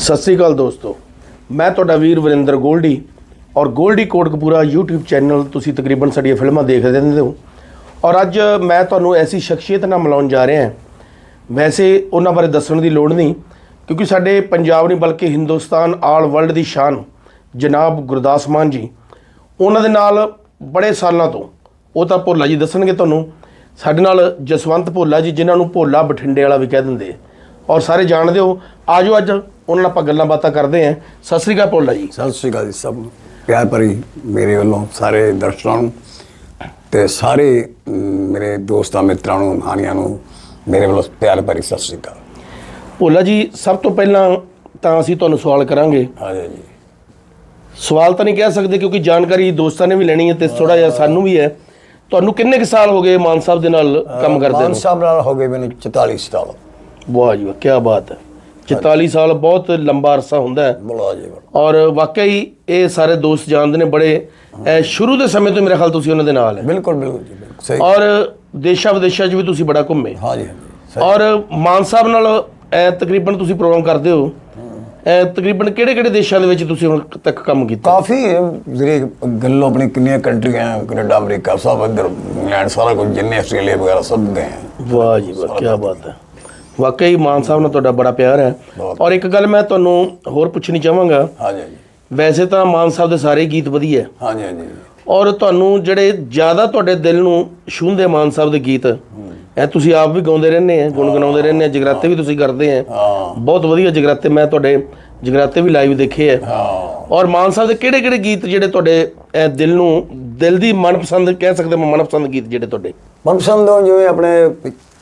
ਸਤਿ ਸ੍ਰੀ ਅਕਾਲ ਦੋਸਤੋ। ਮੈਂ ਤੁਹਾਡਾ ਵੀਰ ਵਰਿੰਦਰ ਗੋਲਡੀ ਔਰ ਗੋਲਡੀ ਕੋਟਕਪੂਰਾ YouTube ਚੈਨਲ ਤੁਸੀਂ ਤਕਰੀਬਨ ਸਾਡੀਆਂ ਫਿਲਮਾਂ ਦੇਖਦੇ ਰਹਿੰਦੇ ਹੋ। ਔਰ ਅੱਜ ਮੈਂ ਤੁਹਾਨੂੰ ਐਸੀ ਸ਼ਖਸੀਅਤ ਨਾਲ ਮਿਲਾਉਣ ਜਾ ਰਿਹਾ ਹਾਂ। ਵੈਸੇ ਉਹਨਾਂ ਬਾਰੇ ਦੱਸਣ ਦੀ ਲੋੜ ਨਹੀਂ, ਕਿਉਂਕਿ ਸਾਡੇ ਪੰਜਾਬ ਨਹੀਂ, ਬਲਕਿ ਹਿੰਦੁਸਤਾਨ ਆਲ ਵਰਲਡ ਦੀ ਸ਼ਾਨ ਜਨਾਬ ਗੁਰਦਾਸ ਮਾਨ ਜੀ। ਉਹਨਾਂ ਦੇ ਨਾਲ ਬੜੇ ਸਾਲਾਂ ਤੋਂ ਉਹ ਤਾਂ ਭੋਲਾ ਜੀ ਦੱਸਣਗੇ ਤੁਹਾਨੂੰ। ਸਾਡੇ ਨਾਲ ਜਸਵੰਤ ਭੋਲਾ ਜੀ, ਜਿਨ੍ਹਾਂ ਨੂੰ ਭੋਲਾ ਬਠਿੰਡੇ ਵਾਲਾ ਵੀ ਕਹਿ ਦਿੰਦੇ ਔਰ ਸਾਰੇ ਜਾਣਦੇ ਹੋ। ਆਜੋ ਅੱਜ ਉਹਨਾਂ ਨਾਲ ਆਪਾਂ ਗੱਲਾਂ ਬਾਤਾਂ ਕਰਦੇ ਆਂ ਸਤਿ ਸ੍ਰੀ ਅਕਾਲ ਭੋਲਾ ਜੀ। ਸਤਿ ਸ਼੍ਰੀ ਅਕਾਲ ਜੀ ਸਭ ਨੂੰ। ਪਿਆਰ ਭਰੀ ਮੇਰੇ ਵੱਲੋਂ ਸਾਰੇ ਦਰਸ਼ਕਾਂ ਨੂੰ ਤੇ ਸਾਰੇ ਮੇਰੇ ਦੋਸਤਾਂ ਮਿੱਤਰਾਂ ਨੂੰ ਹਾਨੀਆਂ ਨੂੰ ਮੇਰੇ ਵੱਲੋਂ ਪਿਆਰ ਭਰੀ ਸਤਿ ਸ਼੍ਰੀ ਅਕਾਲ। ਭੋਲਾ ਜੀ ਸਭ ਤੋਂ ਪਹਿਲਾਂ ਤਾਂ ਅਸੀਂ ਤੁਹਾਨੂੰ ਸਵਾਲ ਕਰਾਂਗੇ। ਹਾਂਜੀ ਜੀ। ਸਵਾਲ ਤਾਂ ਨਹੀਂ ਕਹਿ ਸਕਦੇ ਕਿਉਂਕਿ ਜਾਣਕਾਰੀ ਦੋਸਤਾਂ ਨੇ ਵੀ ਲੈਣੀ ਹੈ ਤੇ ਥੋੜਾ ਜਿਹਾ ਸਾਨੂੰ ਵੀ ਹੈ। ਤੁਹਾਨੂੰ ਕਿੰਨੇ ਕੁ ਸਾਲ ਹੋ ਗਏ ਮਾਨ ਸਾਹਿਬ ਦੇ ਨਾਲ ਕੰਮ ਕਰਦੇ ਮਾਨ ਨੂੰ? ਸਾਹਿਬ ਨਾਲ ਹੋ ਗਏ ਮੈਨੂੰ 44 ਸਾਲ ਵਾਹ ਜੀ ਵਾਹ ਕੀ ਬਾਤ ਹੈ। 44 ਸਾਲ ਬਹੁਤ ਲੰਬਾ ਅਰਸਾ ਹੁੰਦਾ ਹੈ। ਜੀ ਬੋਲਾ। ਔਰ ਵਾਕਈ ਇਹ ਸਾਰੇ ਦੋਸਤ ਜਾਣਦੇ ਨੇ ਬੜੇ ਸ਼ੁਰੂ ਦੇ ਸਮੇਂ ਤੋਂ ਮੇਰੇ ਖਿਆਲ ਤੁਸੀਂ ਉਹਨਾਂ ਦੇ ਨਾਲ ਹੈ। ਬਿਲਕੁਲ ਬਿਲਕੁਲ ਜੀ ਬਿਲਕੁਲ ਸਹੀ ਔਰ ਦੇਸ਼ਾਂ ਵਿਦੇਸ਼ਾਂ 'ਚ ਵੀ ਤੁਸੀਂ ਬੜਾ ਘੁੰਮੇ। ਹਾਂਜੀ ਸਹੀ। ਔਰ ਮਾਨ ਸਾਹਿਬ ਨਾਲ ਅਹ, ਤਕਰੀਬਨ ਤੁਸੀਂ ਪ੍ਰੋਗਰਾਮ ਕਰਦੇ ਹੋ। ਅਹ, ਤਕਰੀਬਨ ਕਿਹੜੇ ਕਿਹੜੇ ਦੇਸ਼ਾਂ ਦੇ ਵਿੱਚ ਤੁਸੀਂ ਹੁਣ ਤੱਕ ਕੰਮ ਕੀਤਾ? ਕਾਫੀ ਜਿਹੜੇ ਗੱਲੋਂ ਆਪਣੀ ਕਿੰਨੀਆਂ ਕੰਟਰੀਆਂ ਕੈਨੇਡਾ ਅਮਰੀਕਾ ਸਭ ਇੱਧਰ ਇੰਗਲੈਂਡ ਸਾਰਾ ਕੁਝ ਜਿੰਨੇ ਆਸਟ੍ਰੇਲੀਆ ਵਗੈਰਾ ਸਭ ਗਏ ਹਾਂ। ਵਾਹ ਜੀ ਵਾਹ ਕੀ ਬਾਤ ਹੈ। ਵਾਕਈ ਮਾਨ ਸਾਹਿਬ ਨਾਲ ਤੁਹਾਡਾ ਬੜਾ ਪਿਆਰ ਹੈ। ਬਹੁਤ। ਔਰ ਇੱਕ ਗੱਲ ਮੈਂ ਤੁਹਾਨੂੰ ਹੋਰ ਪੁੱਛਣੀ ਚਾਹਾਂਗਾ। ਹਾਂਜੀ ਹਾਂਜੀ। ਵੈਸੇ ਤਾਂ ਮਾਨ ਸਾਹਿਬ ਦੇ ਸਾਰੇ ਗੀਤ ਵਧੀਆ ਹੈ। ਹਾਂਜੀ ਹਾਂਜੀ। ਔਰ ਤੁਹਾਨੂੰ ਜਿਹੜੇ ਜ਼ਿਆਦਾ ਤੁਹਾਡੇ ਦਿਲ ਨੂੰ ਛੂਹਦੇ ਮਾਨ ਸਾਹਿਬ ਦੇ ਗੀਤ ਇਹ ਤੁਸੀਂ ਆਪ ਵੀ ਗਾਉਂਦੇ ਰਹਿੰਦੇ ਆ ਗੁੰਗਣਾਉਂਦੇ ਰਹਿੰਦੇ ਆ ਜਗਰਾਤੇ ਵੀ ਤੁਸੀਂ ਕਰਦੇ ਆ ਹਾਂ। ਬਹੁਤ ਵਧੀਆ ਜਗਰਾਤੇ ਮੈਂ ਤੁਹਾਡੇ ਜਗਰਾਤੇ ਵੀ ਲਾਈਵ ਦੇਖੇ ਆ ਹਾਂ। ਔਰ ਮਾਨ ਸਾਹਿਬ ਦੇ ਕਿਹੜੇ ਕਿਹੜੇ ਗੀਤ ਜਿਹੜੇ ਤੁਹਾਡੇ ਇਹ ਦਿਲ ਨੂੰ ਦਿਲ ਦੀ ਮਨਪਸੰਦ ਕਹਿ ਸਕਦੇ ਹਾਂ ਮਨਪਸੰਦ ਗੀਤ ਜਿਹੜੇ ਤੁਹਾਡੇ? ਮਨਪਸੰਦ ਜਿਵੇਂ ਆਪਣੇ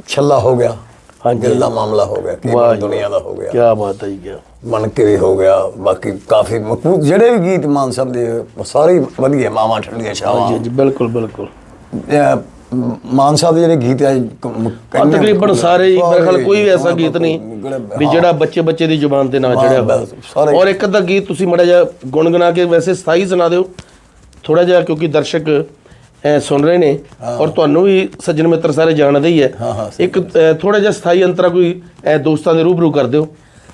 ਛੱਲਾ ਹੋ ਗਿਆ। ਹਾਂਜੀ। ਦਿਲ ਦਾ ਮਾਮਲਾ ਹੋ ਗਿਆ ਕੀ ਜੀ ਦੁਨੀਆ ਦਾ ਹੋ ਗਿਆ। ਕੀ ਬਾਤ ਹੈ ਜੀ ਮਨ ਕੇ ਵੀ ਹੋ ਗਿਆ ਬਾਕੀ ਕਾਫੀ ਜਿਹੜੇ ਵੀ ਗੀਤ ਮਾਨ ਸਾਹਿਬ ਦੇ ਸਾਰੇ ਵਧੀਆ ਮਾਵਾਂ ਠੰਡੀਆਂ ਜੀ ਛਾਵਾਂ ਜੀ ਬਿਲਕੁਲ ਬਿਲਕੁਲ। ਇਹ ਮਾਨ ਸਾਹਿਬ ਦੇ ਜਿਹੜੇ ਗੀਤ ਹੈ ਤਕਰੀਬਨ ਸਾਰੇ ਹੀ ਮੇਰੇ ਖਿਆਲ ਕੋਈ ਵੀ ਐਸਾ ਗੀਤ ਨਹੀਂ ਵੀ ਜਿਹੜਾ ਬੱਚੇ ਬੱਚੇ ਦੀ ਜ਼ੁਬਾਨ ਤੇ ਨਾ ਚੜਿਆ ਸਾਰੇ- ਔਰ ਇੱਕ ਅੱਧਾ ਗੀਤ ਤੁਸੀਂ ਮੜਾ ਜਿਹਾ ਗੁੰਗਣਾ ਕੇ ਵੈਸੇ ਸਥਾਈ ਸੁਣਾ ਦਿਓ ਥੋੜਾ ਜਿਹਾ ਕਿਉਂਕਿ ਦਰਸ਼ਕ ਐ ਸੁਣ ਰਹੇ ਨੇ ਔਰ ਤੁਹਾਨੂੰ ਵੀ ਸੱਜਣ ਮਿੱਤਰ ਸਾਰੇ ਜਾਣਦੇ ਹੀ ਹੈ। ਇੱਕ ਥੋੜਾ ਜਿਹਾ ਸਥਾਈ ਅੰਤਰਾ ਕੋਈ ਐ ਦੋਸਤਾਂ ਦੇ ਰੂਬਰੂ ਕਰ ਦਿਓ।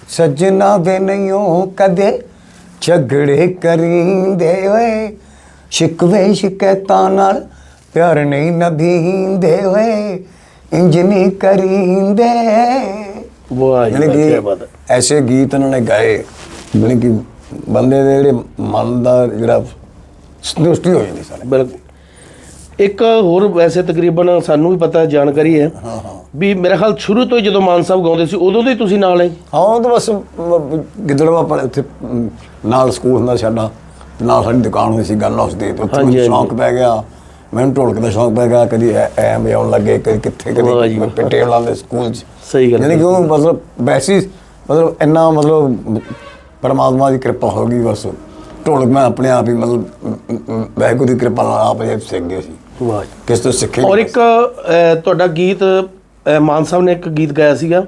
ਸੱਜਣਾ ਵੇ ਨਹੀਂਓ ਕਦੇ ਝਗੜੇ ਕਰੀਂਦੇ ਓਏ ਸ਼ਿਕਵੇ ਸ਼ਿਕਾਇਤਾਂ ਨਾਲ ਪਿਆਰ ਨਹੀਂ ਨਭੀਂਦੇ ਓਏ ਇੰਜ ਨਹੀਂ ਕਰੀਂਦੇ। ਵਾਹ ਕਿ ਬਾਤ ਐਸੇ ਗੀਤ ਉਹਨਾਂ ਨੇ ਗਾਏ ਯਾਨੀ ਕਿ ਬੰਦੇ ਦੇ ਜਿਹੜੇ ਮਨ ਦਾ ਜਿਹੜਾ ਸੰਤੁਸ਼ਟੀ ਹੋ ਜਾਂਦੀ ਸਾਰੇ। ਬਿਲਕੁਲ। ਇੱਕ ਹੋਰ ਵੈਸੇ ਤਕਰੀਬਨ ਸਾਨੂੰ ਵੀ ਪਤਾ ਜਾਣਕਾਰੀ ਹੈ ਹਾਂ ਹਾਂ। ਵੀ ਮੇਰੇ ਖਿਆਲ ਸ਼ੁਰੂ ਤੋਂ ਹੀ ਜਦੋਂ ਮਾਨ ਸਾਹਿਬ ਗਾਉਂਦੇ ਸੀ ਉਦੋਂ ਤੋਂ ਹੀ ਤੁਸੀਂ ਨਾਲ ਹੈ ਹਾਂ ਤਾਂ ਬਸ ਗਿੱਦੜਵਾ ਪਰ ਉੱਥੇ ਨਾਲ ਸਕੂਲ ਹੁੰਦਾ ਸਾਡਾ ਨਾਲ ਸਾਡੀ ਦੁਕਾਨ ਹੋਈ ਸੀ ਗਨ ਹਾਊਸ ਦੀ ਤੇ ਉੱਥੇ ਮੈਨੂੰ। ਸ਼ੌਂਕ ਪੈ ਗਿਆ। ਮੈਨੂੰ ਢੋਲਕ ਦਾ ਸ਼ੌਂਕ ਪੈ ਗਿਆ ਕਦੀ ਐ ਵਜਾਉਣ ਲੱਗੇ ਕਦੀ ਕਿੱਥੇ ਜੀ ਕਦੀ। ਪਿੰਟੇ ਵਾਲਾਂ ਸਕੂਲ 'ਚ। ਸਹੀ ਗੱਲ ਯਾਨੀ ਕਿ ਉਹ ਮਤਲਬ ਵੈਸੀ ਮਤਲਬ ਇੰਨਾ ਮਤਲਬ ਪਰਮਾਤਮਾ ਦੀ ਕਿਰਪਾ ਹੋ ਗਈ ਬਸ। ਢੋਲਕ ਮੈਂ ਆਪਣੇ ਆਪ ਹੀ ਮਤਲਬ ਵਾਹਿਗੁਰੂ ਦੀ ਕਿਰਪਾ ਨਾਲ ਆਪ ਹੀ ਸਿੱਖ ਗਿਆ ਸੀ। ਵਾਹ ਕਿਸ ਤੋਂ ਸਿੱਖੇ ਔਰ ਇੱਕ ਅਹ, ਤੁਹਾਡਾ ਗੀਤ ਅਹ, ਮਾਨ ਸਾਹਿਬ ਨੇ ਇੱਕ ਗੀਤ ਗਾਇਆ ਸੀਗਾ।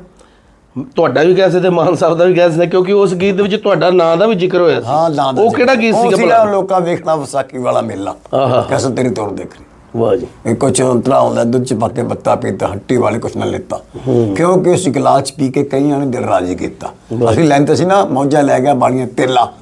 ਤੁਹਾਡਾ ਵੀ ਗਾਇਆ ਸੀ ਤੇ ਮਾਨ ਸਾਹਿਬ ਦਾ ਵੀ ਗਾਇਆ ਸੀ ਕਿਉਂਕਿ ਉਸ ਗੀਤ ਦੇ ਵਿੱਚ ਤੁਹਾਡਾ ਨਾਂ ਦਾ ਵੀ ਜ਼ਿਕਰ ਹੋਇਆ ਸੀ। ਹਾਂ ਨਾਂ ਦਾ ਉਹ। ਕਿਹੜਾ ਗੀਤ ਸੀਗਾ ਭਲਾ? ਲੋਕਾਂ ਵੇਖਣਾ ਵਿਸਾਖੀ ਵਾਲਾ ਮੇਲਾ। ਆਹਾ। ਕੈਸੇ ਤੇਰੀ ਤੋੜ ਦੇਖ ਰਹੀ। ਵਾਹ ਜੀ। ਇੱਕੋ ਚੌਂਤਰਾ ਹੁੰਦਾ ਦੁੱਧ ਚ ਪਾ ਕੇ ਬੱਤਾ ਪੀਤਾ ਹੱਟੀ ਵਾਲੇ ਕੁਛ ਨਾ ਲੈਤਾ। ਕਿਉਂਕਿ ਉਸ ਗਲਾਸ ਪੀ ਕੇ ਕਈਆਂ ਨੇ ਦਿਲ ਰਾਜੀ ਕੀਤਾ। ਅਸੀਂ ਲੈਂਦੇ ਸੀ ਨਾ ਮੌਜਾਂ ਲੈ ਗਿਆ ਬਾਣੀਆਂ ਤੇਲਾ।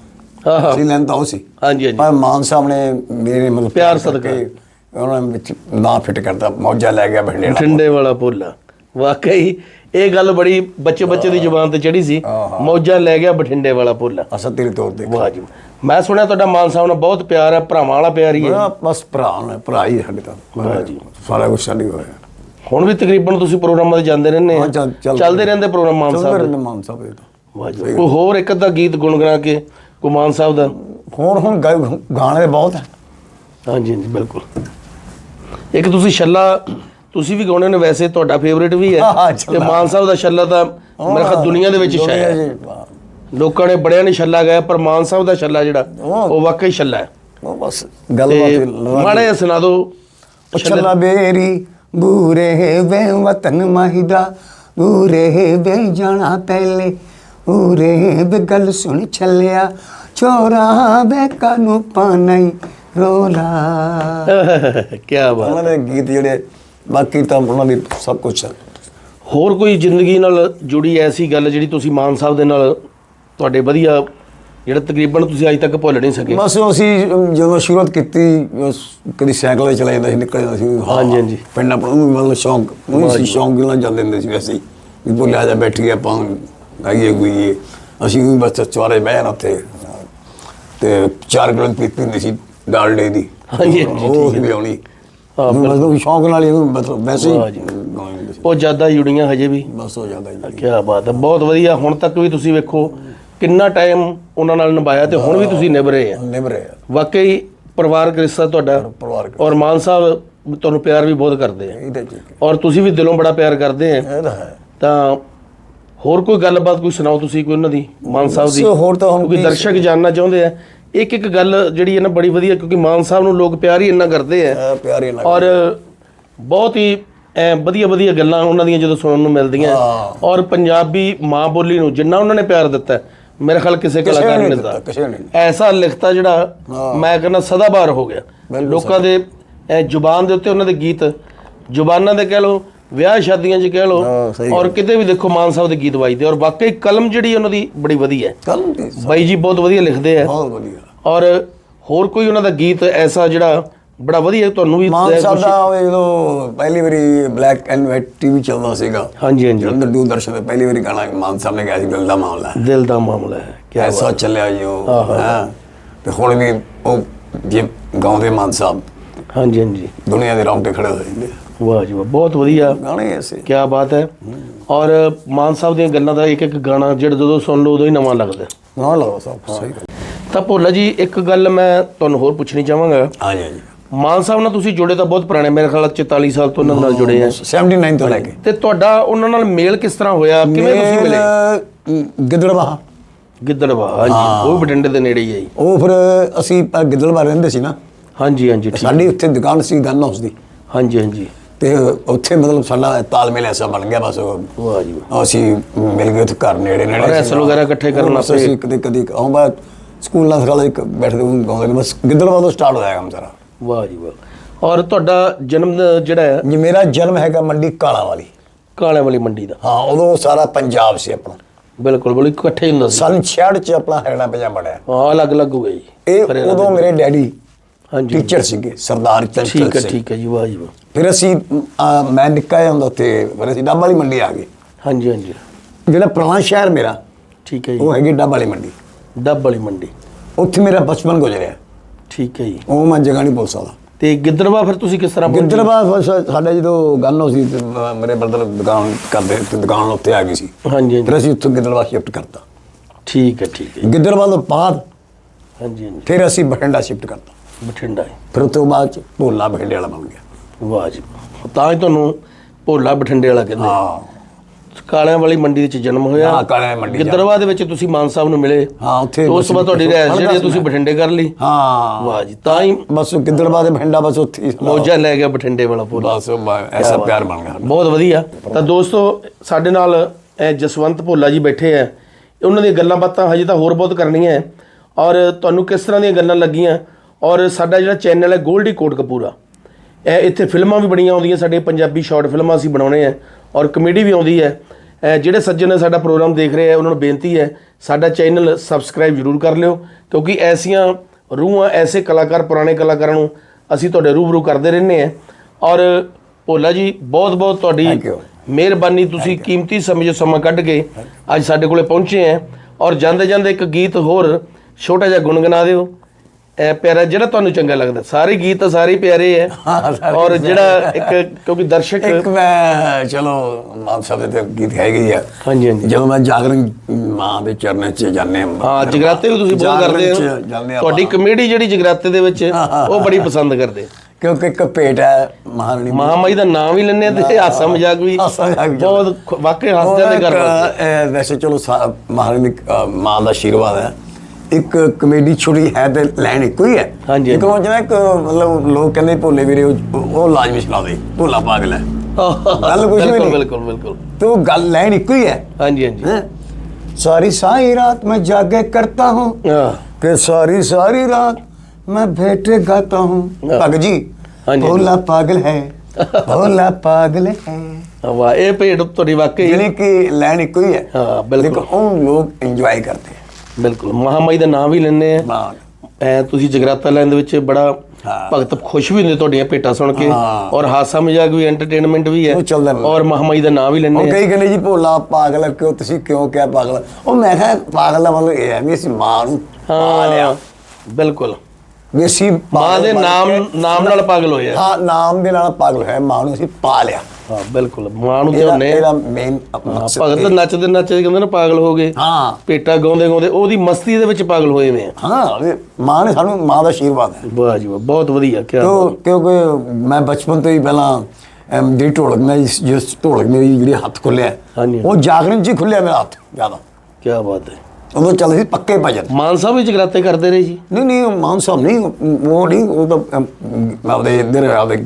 ਆਹਾ। ਅਸੀਂ ਲੈਂਦਾ ਉਹ ਸੀ। ਹਾਂਜੀ ਹਾਂਜੀ। ਪਰ ਮਾਨ ਸਾਹਿਬ ਨੇ ਮੇਰੇ ਮਤਲਬ ਪਿਆਰ ਕਰਕੇ ਉਹਨਾਂ ਵਿੱਚ ਨਾ ਫਿੱਟ ਕਰਤਾ ਮੌਜਾਂ ਲੈ ਗਿਆ ਭੰਡੇ ਵਾਲਾ ਠੰਡੇ ਵਾਲਾ ਭੋਲਾ ਵਾਕਈ ਇਹ ਗੱਲ ਬੜੀ ਬੱਚੇ ਬੱਚੇ ਦੀ ਜ਼ੁਬਾਨ ਤੇ ਚੜੀ ਸੀ। ਮੌਜਾਂ ਲੈ ਗਿਆ ਬਠਿੰਡੇ ਵਾਲਾ ਭੋਲਾ ਅਸਾਂ ਤੇਰੀ ਤੋੜ ਦੇਖ। ਵਾਹ ਜੀ ਮੈਂ ਸੁਣਿਆ ਤੁਹਾਡਾ ਮਾਨ ਸਾਹਿਬ ਨਾਲ ਬਹੁਤ ਪਿਆਰ ਹੈ ਭਰਾਵਾਂ ਵਾਲਾ ਪਿਆਰ ਹੀ ਹੈ। ਬਸ ਭਰਾ ਨੇ ਭਰਾ ਹੀ ਸਾਡੇ ਤਾਂ। ਵਾਹ ਜੀ। ਸਾਰਾ ਕੁਝ ਸਾਡੀ ਹੋਇਆ ਹੁਣ ਵੀ ਤਕਰੀਬਨ ਤੁਸੀਂ ਪ੍ਰੋਗਰਾਮਾਂ ਤੇ ਜਾਂਦੇ ਰਹਿੰਦੇ ਆ। ਚੱਲ- ਚੱਲ- ਚੱਲਦੇ ਰਹਿੰਦੇ। ਪ੍ਰੋਗਰਾਮ ਮਾਨ ਚੱਲਦੇ ਸਾਹਿਬ ਦੇ। ਰਹਿੰਦੇ ਮਾਨ ਸਾਹਿਬ ਦੇ ਤਾਂ। ਵਾਹ ਜੀ ਕੋਈ ਹੋਰ ਇੱਕ ਅੱਧਾ ਗੀਤ ਗੁੰਗਣਾ ਕੇ ਕੋ ਮਾਨ ਸਾਹਿਬ ਦਾ? ਹੋਰ ਹੁਣ ਗਾਣੇ ਬਹੁਤ ਹੈ ਹਾਂਜੀ ਹਾਂਜੀ ਬਿਲਕੁਲ। ਇੱਕ ਤੁਸੀਂ ਛੱਲਾ ਤੁਸੀਂ ਵੀ ਗਾਉਣੇ ਨੇ ਵੈਸੇ ਤੁਹਾਡਾ ਫੇਵਰੇਟ ਵੀ ਹਾਂ, ਤੇ। ਮਾਨ ਸਾਹਿਬ ਦਾ ਛੱਲਾ ਤਾਂ ਮੇਰੇ ਖਿਆਲ ਦੁਨੀਆ ਦੇ ਵਿੱਚ ਦੁਨੀਆ ਵਾਹ। ਲੋਕਾਂ ਨੇ ਬੜਿਆਂ ਨੇ ਛੱਲਾ ਗਾਇਆ ਪਰ ਮਾਨ ਸਾਹਿਬ ਦਾ ਛੱਲਾ ਜਿਹੜਾ ਉਹ- ਉਹ ਵਾਕਈ ਛੱਲਾ ਹੈ। ਉਹ ਬਸ ਤੇ ਗੱਲਬਾਤ ਮਾੜਾ ਜਿਹਾ ਸੁਣਾ ਦਿਓ। ਛੱਲਾ ਬੇਰੀ ਬੂਰੇ ਵੇ ਵਤਨ ਮਾਹੀਦਾ। ਬੂਰੇ ਵੇ ਜਾਣਾ ਪਹਿਲੇ ਬੂਰੇ ਵੇ ਗੱਲ ਸੁਣ ਛੱਲਿਆ। ਛੋਰਾ ਵੇ ਕਾਨੂੰ ਪਾਣਈ ਰੋਲਾ। ਕੀ ਬਾਤ। ਉਹਨਾਂ ਦੇ ਗੀਤ ਜਿਹੜੇ ਬਾਕੀ ਤਾਂ ਉਹਨਾਂ ਦੀ ਸਭ ਕੁਝ ਹੋਰ ਕੋਈ ਜ਼ਿੰਦਗੀ ਨਾਲ ਜੁੜੀ ਐਸੀ ਗੱਲ ਜਿਹੜੀ ਤੁਸੀਂ ਮਾਨ ਸਾਹਿਬ ਦੇ ਨਾਲ ਤੁਹਾਡੇ ਵਧੀਆ ਜਿਹੜੇ ਤਕਰੀਬਨ ਤੁਸੀਂ ਅੱਜ ਤੱਕ ਭੁੱਲ ਨਹੀਂ ਸਕੇ? ਬਸ ਅਸੀਂ ਜਦੋਂ ਸ਼ੁਰੂਆਤ ਕੀਤੀ ਕਦੀ ਸਾਈਕਲ ਤੇ ਚਲਾ ਜਾਂਦਾ ਸੀ ਨਿਕਲ ਜਾਂਦਾ ਸੀ ਹਾਂ, ਹਾਂਜੀ, ਹਾਂਜੀ। ਪਿੰਡ ਆਪਣਾ ਨੂੰ ਮਤਲਬ ਸ਼ੌਂਕ ਉਹ ਸੀ ਸ਼ੌਂਕ ਨਾਲ ਜਾਂਦੇ ਹੁੰਦੇ ਸੀ ਵੈਸੇ ਹੀ ਵੀ ਬੋਲੇ ਆ ਜਾ ਬੈਠ ਕੇ ਆਪਾਂ ਆਈਏ ਕੋਈ ਅਸੀਂ ਵੀ ਬਸ ਚੁਆਰੇ ਬਹਿ ਜਾਣਾ ਉੱਥੇ। ਤੇ ਚਾਰ ਦੀ ਪੀਤੀ ਹੁੰਦੀ ਸੀ ਡਾਲਡੇ ਦੀ। ਹਾਂਜੀ, ਹਾਂਜੀ, ਉਹ ਠੀਕ ਹੈ। ਵੀ ਆਉਣੀ। ਹਾਂ, ਹਾਂ ਮਤਲਬ ਸ਼ੌਂਕ ਨਾਲ ਹੀ ਮਤਲਬ ਵੈਸੇ ਵਾਹ ਹੀ ਜੀ। ਗਾਉਂਦੇ ਸੀ। ਜ਼ਿਆਦਾ ਜੁੜੀਆਂ ਹਜੇ ਵੀ। ਬਸ ਹੋ ਜਾਂਦਾ ਜੀ। ਕੀ ਬਾਤ ਹੈ ਬਹੁਤ ਵਧੀਆ। ਹੁਣ ਤੱਕ ਵੀ ਤੁਸੀਂ ਵੇਖੋ ਕਿੰਨਾ ਟਾਈਮ ਉਹਨਾਂ ਨਾਲ ਨਿਭਾਇਆ ਤੇ ਹੁਣ ਵੀ ਤੁਸੀਂ ਨਿਭ ਰਹੇ ਆ। ਨਿਭਰੇ ਵਾਕਈ ਪਰਿਵਾਰਕ ਰਿਸ਼ਤਾ ਤੁਹਾਡਾ ਪਰਿਵਾਰਕ। ਔਰ ਮਾਨ ਸਾਹਿਬ ਤੁਹਾਨੂੰ ਪਿਆਰ ਵੀ ਬਹੁਤ ਕਰਦੇ ਆ। ਔਰ ਤੁਸੀਂ ਵੀ ਦਿਲੋਂ ਬੜਾ ਪਿਆਰ ਕਰਦੇ ਆ। ਇਹ ਤਾਂ ਹੈ। ਤਾਂ ਹੋਰ ਕੋਈ ਗੱਲਬਾਤ ਕੋਈ ਸੁਣਾਓ ਤੁਸੀਂ ਕੋਈ ਉਹਨਾਂ ਦੀ ਮਾਨ ਸਾਹਿਬ ਦੀ? ਹੋਰ ਤਾਂ ਹੁਣ ਕਿਉਂਕਿ ਕੀ- ਦਰਸ਼ਕ ਜਾਨਣਾ ਚਾਹੁੰਦੇ ਆ? ਇੱਕ ਇੱਕ ਗੱਲ ਜਿਹੜੀ ਹੈ ਨਾ ਬੜੀ ਵਧੀਆ ਕਿਉਂਕਿ ਮਾਨ ਸਾਹਿਬ ਨੂੰ ਲੋਕ ਪਿਆਰ ਹੀ ਇੰਨਾ ਕਰਦੇ ਆ। ਇਹ ਪਿਆਰੇ ਨਾਲ ਔਰ ਬਹੁਤ ਹੀ ਐ ਵਧੀਆ ਵਧੀਆ ਗੱਲਾਂ ਉਹਨਾਂ ਦੀਆਂ ਜਦੋਂ ਸੁਣਨ ਨੂੰ ਮਿਲਦੀਆਂ। ਹਾਂ। ਔਰ ਪੰਜਾਬੀ ਮਾਂ ਬੋਲੀ ਨੂੰ ਜਿੰਨਾ ਉਹਨਾਂ ਨੇ ਪਿਆਰ ਦਿੱਤਾ ਹੈ, ਮੇਰੇ ਖਿਆਲ ਕਿਸੇ ਕਲਾਕਾਰ ਨੇ ਦਿੱਤਾ ਦਿੱਤਾ ਕਿਸੇ ਨੇ ਨਹੀਂ। ਐਸਾ ਲਿਖਤਾ ਜਿਹੜਾ ਮੈਂ ਕਹਿੰਦਾ ਸਦਾਬਹਾਰ ਹੋ ਗਿਆ। ਬਿਲਕੁਲ ਲੋਕਾਂ ਦੇ ਐ ਜ਼ੁਬਾਨ ਦੇ ਉੱਤੇ ਉਹਨਾਂ ਦੇ ਗੀਤ ਜ਼ੁਬਾਨਾਂ ਦੇ ਕਹਿ ਲਓ ਵਿਆਹ ਸ਼ਾਦੀਆਂ 'ਚ ਕਹਿ ਹਾਂ, ਲਓ ਸਹੀ ਔਰ ਕਿਤੇ ਵੀ ਦੇਖੋ ਮਾਨ ਸਾਹਿਬ ਦੇ ਗੀਤ ਵੱਜਦੇ ਔਰ ਵਾਕਈ ਕਲਮ ਜਿਹੜੀ ਉਹਨਾਂ ਦੀ ਬੜੀ ਵਧੀਆ ਹੈ। ਕੱਲ ਬਾਈ ਜੀ ਬਹੁਤ ਵਧੀਆ ਲਿਖਦੇ ਆ। ਬਹੁਤ ਵਧੀਆ। ਔਰ ਹੋਰ ਕੋਈ ਉਹਨਾਂ ਦਾ ਗੀਤ ਐਸਾ ਜਿਹੜਾ ਬੜਾ ਵਧੀਆ ਤੁਹਾਨੂੰ ਵੀ ਮਾਨ ਸਾਹਿਬ ਦਾ ਉਹ ਜਦੋਂ ਪਹਿਲੀ ਵਾਰੀ ਬਲੈਕ ਐਂਡ ਵਾਈਟ ਟੀਵੀ ਚੱਲਦਾ ਸੀਗਾ ਹਾਂਜੀ ਹਾਂਜੀ। ਜਲੰਧਰ ਦੂਰਦਰਸ਼ਨ ਤੇ ਪਹਿਲੀ ਵਾਰੀ ਗਾਣਾ ਮਾਨ ਸਾਹਿਬ ਨੇ ਗਾਇਆ ਸੀ ਦਿਲ ਦਾ ਮਾਮਲਾ ਹੈ। ਦਿਲ ਦਾ ਮਾਮਲਾ ਹੈ ਕੀ ਐਸਾ ਚੱਲਿਆ ਜੋ ਹਾਂ। ਤੇ ਹੁਣ ਵੀ ਉਹ ਜੇ ਗਾਉਂਦੇ ਮਾਨ ਸਾਹਿਬ ਹਾਂਜੀ ਹਾਂਜੀ। ਦੁਨੀਆ ਦੇ ਰੌਂਗਟੇ ਖੜੇ ਹੋ ਜਾਂਦੇ। ਵਾਹ ਜੀ ਵਾਹ ਬਹੁਤ ਵਧੀਆ। ਗਾਣੇ ਐਸੇ। ਕੀ ਬਾਤ ਹੈ। ਔਰ ਮਾਨ ਸਾਹਿਬ ਦੀਆਂ ਗੱਲਾਂ ਦਾ ਇੱਕ ਇੱਕ ਗਾਣਾ ਜਿਹੜਾ ਜਦੋਂ ਸੁਣ ਲਓ ਉਦੋਂ ਹੀ ਨਵਾਂ ਲੱਗਦਾ। ਨਾ ਲਓ ਸਭ ਸਹੀ ਗੱਲ। ਤਾਂ ਭੋਲਾ ਜੀ ਇੱਕ ਗੱਲ ਮੈਂ ਤੁਹਾਨੂੰ ਹੋਰ ਪੁੱਛਣੀ ਚਾਹਾਂਗਾ। ਹਾਂਜੀ ਹਾਂਜੀ ਮਾਨ ਸਾਹਿਬ ਨਾਲ ਤੁਸੀਂ ਜੁੜੇ ਤਾਂ ਬਹੁਤ ਪੁਰਾਣੇ ਮੇਰੇ ਖਿਆਲ 44 ਸਾਲ ਤੋਂ ਉਹਨਾਂ ਨਾਲ ਜੁੜੇ ਆ। 79 ਤੋਂ ਲੈ ਕੇ। ਤੇ ਤੁਹਾਡਾ ਉਹਨਾਂ ਨਾਲ ਮੇਲ ਕਿਸ ਤਰ੍ਹਾਂ ਹੋਇਆ? ਕਿਵੇਂ ਤੁਸੀਂ ਮਿਲੇ? ਗਿੱਦੜਵਾ ਗਿੱਦੜਵਾ ਹਾਂਜੀ ਉਹ ਵੀ ਬਠਿੰਡੇ ਦੇ ਨੇੜੇ ਹੀ ਹੈ ਉਹ ਫਿਰ ਅਸੀਂ ਗਿੱਦੜਵਾ ਰਹਿੰਦੇ ਸੀ ਨਾ। ਹਾਂਜੀ ਹਾਂਜੀ ਠੀਕ। ਸਾਡੀ ਉੱਥੇ ਦੁਕਾਨ ਸੀ ਗਨ ਹਾਊਸ ਦੀ। ਹਾਂਜੀ ਹਾਂਜੀ। ਤੇ ਉੱਥੇ ਮਤਲਬ ਸਾਡਾ ਤਾਲਮੇਲ ਐਸਾ ਬਣ ਗਿਆ ਬਸ ਵਾਹ ਜੀ। ਅਸੀਂ ਮਿਲ ਗਏ ਉੱਥੇ ਘਰ ਨੇੜੇ ਨੇੜੇ ਰੈਸਲ ਵਗੈਰਾ ਇਕੱਠੇ ਕਰਨ ਬਸ ਅਸੀਂ ਕਦੇ ਕਦੇ ਆਉਂ ਬਾਅਦ ਸਕੂਲਾਂ ਸਕਾਲਾਂ ਇੱਕ ਬੈਠਦੇ ਉਹ ਗਾਉਂਦੇ ਨੇ ਬਸ ਗਿੱਦੜਵਾ ਤੋਂ ਸਟਾਰਟ ਹੋਇਆ ਕੰਮ ਸਾਰਾ। ਵਾਹ ਜੀ ਵਾਹ। ਔਰ ਤੁਹਾਡਾ ਜਨਮ ਜਿਹੜਾ ਹੈ? ਜੀ ਮੇਰਾ ਜਨਮ ਹੈਗਾ ਮੰਡੀ ਕਾਲਾ ਵਾਲੀ ਕਾਲਿਆਂ ਵਾਲੀ ਮੰਡੀ ਦਾ। ਹਾਂ ਉਦੋਂ ਸਾਰਾ ਪੰਜਾਬ ਸੀ ਆਪਣਾ। ਬਿਲਕੁਲ ਬਿਲਕੁਲ ਇਕੱਠੇ ਹੀ ਹੁੰਦਾ ਸੀ। ਸਨ 66 ਚ ਆਪਣਾ ਹਰਿਆਣਾ ਪੰਜਾਬ ਬਣਿਆ। ਹਾਂ ਅਲੱਗ ਅਲੱਗ ਹੋ ਜੀ। ਇਹ ਉਦੋਂ ਮੇਰੇ ਡੈਡੀ ਹਾਂਜੀ ਟੀਚਰ ਸੀਗੇ ਸਰਦਾਰ ਚੰਚਲ ਠੀਕ ਹੈ ਠੀਕ ਹੈ ਜੀ ਵਾਹ ਜੀ ਵਾਹ। ਫਿਰ ਅਸੀਂ ਮੈਂ ਨਿੱਕਾ ਜਿਹਾ ਹੁੰਦਾ ਉੱਥੇ ਫਿਰ ਅਸੀਂ ਡੱਬ ਵਾਲੀ ਮੰਡੀ ਆ ਗਏ। ਹਾਂਜੀ ਹਾਂਜੀ। ਜਿਹੜਾ ਪੁਰਾਣਾ ਸ਼ਹਿਰ ਮੇਰਾ ਠੀਕ ਹੈ ਜੀ। ਉਹ ਹੈਗੀ ਡੱਬ ਵਾਲੀ ਮੰਡੀ। ਡੱਬ ਵਾਲੀ ਮੰਡੀ। ਉੱਥੇ ਮੇਰਾ ਬਚਪਨ ਗੁਜ਼ਰਿਆ ਠੀਕ ਹੈ ਜੀ। ਉਹ ਮੈਂ ਜਗ੍ਹਾ ਨਹੀਂ ਬੋਲ ਸਕਦਾ। ਤੇ ਗਿੱਦੜਵਾ ਫਿਰ ਤੁਸੀਂ ਕਿਸ ਤਰ੍ਹਾਂ ਪਹੁੰਚੇ? ਗਿੱਦੜਵਾ ਸਾਡਾ ਜਦੋਂ ਗੱਲ ਹੋ ਸੀ ਤੇ ਮ- ਮੇਰੇ ਬਰਦਰ ਦੁਕਾਨ ਕਰਦੇ ਤੇ ਦੁਕਾਨ ਉੱਤੇ ਆ ਗਈ ਸੀ। ਹਾਂਜੀ ਹਾਂਜੀ। ਫਿਰ ਅਸੀਂ ਉੱਥੋਂ ਗਿੱਦੜਵਾ ਸ਼ਿਫਟ ਕਰਤਾ। ਠੀਕ ਹੈ ਠੀਕ ਹੈ ਗਿੱਦੜਵਾ ਤੋਂ ਬਾਅਦ ਹਾਂਜੀ ਹਾਂਜੀ। ਫਿਰ ਅਸੀਂ ਬਠਿੰਡਾ ਸ਼ਿਫਟ ਕਰਤਾ। ਬਠਿੰਡਾ ਹੈ। ਫਿਰ ਉਸ ਤੋਂ ਬਾਅਦ ਚ ਭੋਲਾ ਬਠਿੰਡੇ ਵਾਲਾ ਬਣ ਗਿਆ। ਵਾਹ ਜੀ। ਤਾਂ ਹੀ ਤੁਹਾਨੂੰ ਭੋਲਾ ਬਠਿੰਡੇ ਵਾਲਾ ਕਹਿੰਦੇ। ਹਾਂ। ਕਾਲਿਆਂ ਵਾਲੀ ਮੰਡੀ ਵਿੱਚ ਜਨਮ ਹੋਇਆ। ਹਾਂ ਕਾਲਿਆਂ ਮੰਡੀ ਗਿੱਦਰਵਾ ਦੇ ਵਿੱਚ ਤੁਸੀਂ ਮਾਨ ਸਾਹਿਬ ਨੂੰ ਮਿਲੇ। ਹਾਂ ਉੱਥੇ ਉਸ ਤੋਂ ਤੁਹਾਡੀ ਰਹਿ ਜਿਹੜੀ ਤੁਸੀਂ ਬਠਿੰਡੇ ਕਰ ਲਈ। ਹਾਂ। ਵਾਹ ਜੀ ਤਾਂ ਹੀ ਬਸ ਗਿੱਦਰਵਾ ਦੇ ਬਠਿੰਡਾ ਬਸ ਉੱਥੇ ਮੋਜਾ ਲੈ ਗਿਆ ਬਠਿੰਡੇ ਵਾਲਾ ਪੂਰਾ। ਬਸ ਐਸਾ ਪਿਆਰ ਬਣ ਗਿਆ ਬਹੁਤ ਵਧੀਆ। ਤਾਂ ਦੋਸਤੋ ਸਾਡੇ ਨਾਲ ਜਸਵੰਤ ਭੋਲਾ ਜੀ ਬੈਠੇ ਆ। ਉਹਨਾਂ ਦੀਆਂ ਗੱਲਾਂ ਬਾਤਾਂ ਹਜੇ ਤਾਂ ਹੋਰ ਬਹੁਤ ਕਰਨੀਆਂ ਔਰ ਤੁਹਾਨੂੰ ਕਿਸ ਤਰ੍ਹਾਂ ਦੀਆਂ ਗੱਲਾਂ ਲੱਗੀਆਂ? ਔਰ ਸਾਡਾ ਜਿਹੜਾ ਚੈਨਲ ਹੈ ਗੋਲਡੀ ਕੋਟ ਕਪੂਰਾ। ਇਹ ਇੱਥੇ ਫਿਲਮਾਂ ਵੀ ਬੜੀਆਂ ਆਉਂਦੀਆਂ ਸਾਡੇ ਪੰਜਾਬੀ ਸ਼ਾਰਟ ਫਿਲਮਾਂ ਅਸੀਂ ਬਣਾਉਣੇ ਆ। ਔਰ ਕਮੇਡੀ ਵੀ ਆਉਂਦੀ ਹੈ। ਜਿਹੜੇ ਸੱਜਣ ਸਾਡਾ ਪ੍ਰੋਗਰਾਮ ਦੇਖ ਰਹੇ ਆ ਉਹਨਾਂ ਨੂੰ ਬੇਨਤੀ ਹੈ ਸਾਡਾ ਚੈਨਲ ਸਬਸਕ੍ਰਾਈਬ ਜ਼ਰੂਰ ਕਰ ਲਿਓ ਕਿਉਂਕਿ ਐਸੀਆਂ ਰੂਹਾਂ ਐਸੇ ਕਲਾਕਾਰ ਪੁਰਾਣੇ ਕਲਾਕਾਰਾਂ ਨੂੰ ਅਸੀਂ ਤੁਹਾਡੇ ਰੂਬਰੂ ਕਰਦੇ ਰਹਿੰਦੇ ਆ ਔਰ ਭੋਲਾ ਜੀ ਬਹੁਤ ਬਹੁਤ ਤੁਹਾਡੀ. ਮਿਹਰਬਾਨੀ। ਤੁਸੀਂ ਕੀਮਤੀ ਸਮੇਂ 'ਚੋਂ ਸਮਾਂ ਕੱਢ ਕੇ ਅੱਜ ਸਾਡੇ ਕੋਲੇ ਪਹੁੰਚੇ ਆ ਔਰ ਜਾਂਦੇ ਜਾਂਦੇ ਇੱਕ ਗੀਤ ਹੋਰ ਛੋਟਾ ਜਿਹਾ ਗੁੰਗਣਾ ਦਿਓ। ਇਹ ਪਿਆਰਾ ਜਿਹੜਾ ਤੁਹਾਨੂੰ ਚੰਗਾ ਲੱਗਦਾ ਸਾਰੇ ਗੀਤ ਤਾਂ ਸਾਰੇ ਪਿਆਰੇ ਸਾਰੇ ਔਰ ਜਿਹੜਾ ਇੱਕ ਕਿਉਂਕਿ ਦਰਸ਼ਕ ਇੱਕ ਮੈਂ ਚਲੋ ਮਾਨ ਸਾਹਿਬ ਦੇ ਤੇ ਗੀਤ ਹੈਗੇ ਆ। ਹਾਂਜੀ ਹਾਂਜੀ। ਜਦੋਂ ਮੈਂ ਜਾਗਰਣ ਮਾਂ ਦੇ ਚਰਨਾਂ 'ਚ ਜਾਂਦੇ ਹਾਂ। ਹਾਂ ਜਗਰਾਤੇ ਵੀ ਤੁਸੀਂ ਬਹੁਤ ਕਰਦੇ ਹੋ। ਤੁਹਾਡੀ ਕਮੇਡੀ ਜਿਹੜੀ ਜਗਰਾਤੇ ਦੇ ਵਿੱਚ ਉਹ ਬੜੀ ਪਸੰਦ ਕਰਦੇ। ਕਿਉਂਕਿ ਇੱਕ ਭੇਟ ਹੈ ਮਹਾਰਾਣੀ ਮਹਾਮਾਈ ਦਾ ਨਾਮ ਵੀ ਲੈਣੇ ਤੇ ਹਾਸਾ ਮਜ਼ਾਕ ਵੀ। ਬਹੁਤ ਵਾਕਈ ਹੱਸਦੇ ਦੇ ਇਹ ਵੈਸੇ ਚਲੋ ਮਹਾਰਾਣੀ ਮਾਂ ਦਾ ਆਸ਼ੀਰਵਾਦ ਹੈ। ਇੱਕ ਕਮੇਡੀ ਛੁਰੀ ਹੈ ਤੇ ਲੈਣ ਇੱਕੋ ਹੀ ਹੈ। ਇੱਕ ਉਹ ਜਿਹੜਾ ਇੱਕ ਮਤਲਬ ਲੋਕ ਕਹਿੰਦੇ ਭੋਲੇ ਵੀਰੇ ਉਹ ਲਾਜ਼ਮੀ ਛਲਾ ਭੋਲਾ ਪਾਗਲ ਹੈ। ਗੱਲ ਕੁਛ ਨਹੀਂ। ਬਿਲਕੁਲ ਬਿਲਕੁਲ। ਤੇ ਗੱਲ ਲੈਣ ਇੱਕੋ ਹੈ ਹਾਂਜੀ ਹਾਂਜੀ। ਸਾਰੀ ਸਾਰੀ ਰਾਤ ਮੈਂ ਜਾਗੇ ਕਰਤਾ ਹੂੰ। ਹਾਂ। ਕਿ ਸਾਰੀ ਸਾਰੀ ਰਾਤ ਮੈਂ ਭੇਟੇ ਗਾਤਾ ਹੂੰ। ਭਗ ਜੀ ਭੋਲਾ ਪਾਗਲ ਹੈ। ਭੋਲਾ ਪਾਗਲ ਹੈ। ਵਾਹ ਇਹ ਭੇਡ ਤੁਹਾਡੀ ਵਾਕਈ। ਜਿਹੜੀ ਕਿ ਲੈਣ ਇੱਕੋ ਹੀ ਹੈ। ਹਾਂ, ਬਿਲਕੁਲ। ਲੇਕਿਨ ਉਹ ਲੋਕ ਇੰਜੋਏ ਕਰਦੇ ਬਿਲਕੁਲ। ਮਹਾਮਾਈ ਦਾ ਨਾਮ ਵੀ ਲੈਂਦੇ ਆ। ਐ ਤੁਸੀਂ ਜਗਰਾਤਾ ਲੈਣ ਦੇ ਵਿੱਚ ਬੜਾ। ਭਗਤ ਖੁਸ਼ ਵੀ ਹੁੰਦੇ ਤੁਹਾਡੀਆਂ ਭੇਟਾਂ ਸੁਣ ਕੇ। ਔਰ ਹਾਸਾ ਮਜ਼ਾਕ ਵੀ ਐਂਟਰਟੇਨਮੈਂਟ ਵੀ ਹੈ। ਉਹ। ਔਰ ਮਹਾਮਾਈ ਦਾ ਨਾਮ ਵੀ ਉਹ ਲੈਂਦੇ ਆ। ਕਈ ਕਹਿੰਦੇ ਜੀ ਭੋਲਾ ਪਾਗਲ ਕਿਉਂ ਤੁਸੀਂ ਕਿਉਂ ਕਿਹਾ ਪਾਗਲ? ਉਹ ਮੈਂ ਕਿਹਾ ਪਾਗਲ ਦਾ ਮਤਲਬ ਇਹ ਹੈ ਵੀ ਅਸੀਂ ਮਾਂ ਨੂੰ ਪਾ ਲਿਆ। ਬਿਲਕੁਲ। ਵੀ ਅਸੀਂ ਮਾਂ ਦੇ ਨਾਮ ਨਾਮ ਨਾਲ ਪਾਗਲ ਹੋਏ ਆ। ਹਾਂ ਨਾਮ ਦੇ ਨਾਲ ਪਾਗਲ ਹੈ ਮਾਂ ਨੂੰ ਅਸੀਂ ਪਾ ਲਿਆ। ਹਾਂ ਬਿਲਕੁਲ। ਮਾਂ ਨੂੰ ਇਹਦਾ ਉਹਨੇ ਇਹਦਾ ਮੇਨ ਭਗਤ ਨੱਚਦੇ ਨੱਚਦੇ ਕਹਿੰਦੇ ਨਾ ਪਾਗਲ ਹੋ ਗਏ। ਹਾਂ। ਭੇਟਾ ਗਾਉਂਦੇ ਗਾਉਂਦੇ ਉਹਦੀ ਮਸਤੀ ਦੇ ਵਿੱਚ ਪਾਗਲ ਹੋਏ ਵੇ ਹਾਂ ਮਾਂ ਨੇ ਸਾਨੂੰ ਮਾਂ ਦਾ ਆਸ਼ੀਰਵਾਦ ਹੈ। ਵਾਹ ਜੀ ਵਾਹ ਬਹੁਤ ਵਧੀਆ ਕੀ ਕਿਉਂ ਕਿਉਂਕਿ ਮੈਂ ਬਚਪਨ ਤੋਂ ਹੀ ਪਹਿਲਾਂ ਜਿਹੜੀ ਢੋਲਕ ਮੈਂ ਜਿਸ ਢੋਲਕ ਮੇਰੀ ਜਿਹੜੀ ਹੱਥ ਖੁੱਲਿਆ। ਉਹ ਜਾਗਰਣ ਹੀ ਖੁੱਲਿਆ ਮੇਰਾ ਹੱਥ ਜ਼ਿਆਦਾ। ਕੀ ਬਾਤ ਹੈ। ਉਦੋਂ ਚੱਲਦੇ ਸੀ ਪੱਕੇ ਭਜਨ। ਮਾਨ ਸਾਹਿਬ ਵੀ ਜਗਰਾਤੇ ਕਰਦੇ ਰਹੇ ਜੀ? ਨਹੀਂ ਨਹੀਂ ਮਾਨ ਸਾਹਿਬ ਨਹੀਂ ਉਹ ਨਹੀਂ ਉਹ ਤਾਂ ਮੈਂ ਉਹਦੇ ਇੱਧਰ ਆਪਦੇ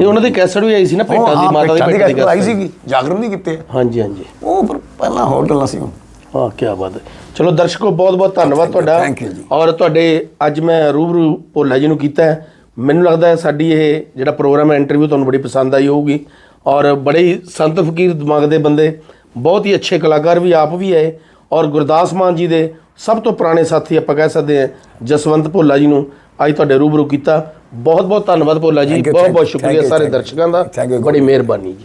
ਇਹ ਉਹਨਾਂ ਦੀ ਕੈਸਟ ਵੀ ਆਈ ਸੀ ਨਾ ਭੇਟਾਂ ਦੀ ਮਾਤਾ ਦੀ ਭੇਟਾ ਦੀ ਕੈਸਟ ਆਈ ਸੀਗੀ ਜਾਗਰਣ ਨਹੀਂ ਕੀਤੇ ਹਾਂਜੀ ਹਾਂਜੀ। ਉਹ ਪਰ ਪਹਿਲਾਂ ਹੋਰ ਗੱਲਾਂ ਸੀ ਉਹ। ਹਾਂ ਕੀ ਬਾਤ ਹੈ। ਚਲੋ ਦਰਸ਼ਕੋ ਬਹੁਤ ਬਹੁਤ ਧੰਨਵਾਦ ਤੁਹਾਡਾ। ਔਰ ਤੁਹਾਡੇ ਅੱਜ ਮੈਂ ਰੂਬਰੂ ਭੋਲਾ ਜੀ ਨੂੰ ਕੀਤਾ ਹੈ। ਮੈਨੂੰ ਲੱਗਦਾ ਹੈ ਸਾਡੀ ਇਹ ਜਿਹੜਾ ਪ੍ਰੋਗਰਾਮ ਹੈ ਇੰਟਰਵਿਊ ਤੁਹਾਨੂੰ ਬੜੀ ਪਸੰਦ ਆਈ ਹੋਊਗੀ। ਔਰ ਬੜੇ ਹੀ ਸੰਤ ਫਕੀਰ ਦਿਮਾਗ ਦੇ ਬੰਦੇ ਬਹੁਤ ਹੀ ਅੱਛੇ ਕਲਾਕਾਰ ਵੀ ਆਪ ਵੀ ਆਏ। ਔਰ ਗੁਰਦਾਸ ਮਾਨ ਜੀ ਦੇ ਸਭ ਤੋਂ ਪੁਰਾਣੇ ਸਾਥੀ ਆਪਾਂ ਕਹਿ ਸਕਦੇ ਹਾਂ ਜਸਵੰਤ ਭੋਲਾ ਜੀ ਨੂੰ ਅੱਜ ਤੁਹਾਡੇ ਰੂਬਰੂ ਕੀਤਾ। ਬਹੁਤ ਬਹੁਤ ਧੰਨਵਾਦ ਭੋਲਾ ਜੀ Thank you, ਬਹੁਤ thank ਬਹੁਤ ਸ਼ੁਕਰੀਆ you, ਸਾਰੇ thank you. ਦਰਸ਼ਕਾਂ ਦਾ Thank you, ਬੜੀ ਮਿਹਰਬਾਨੀ ਜੀ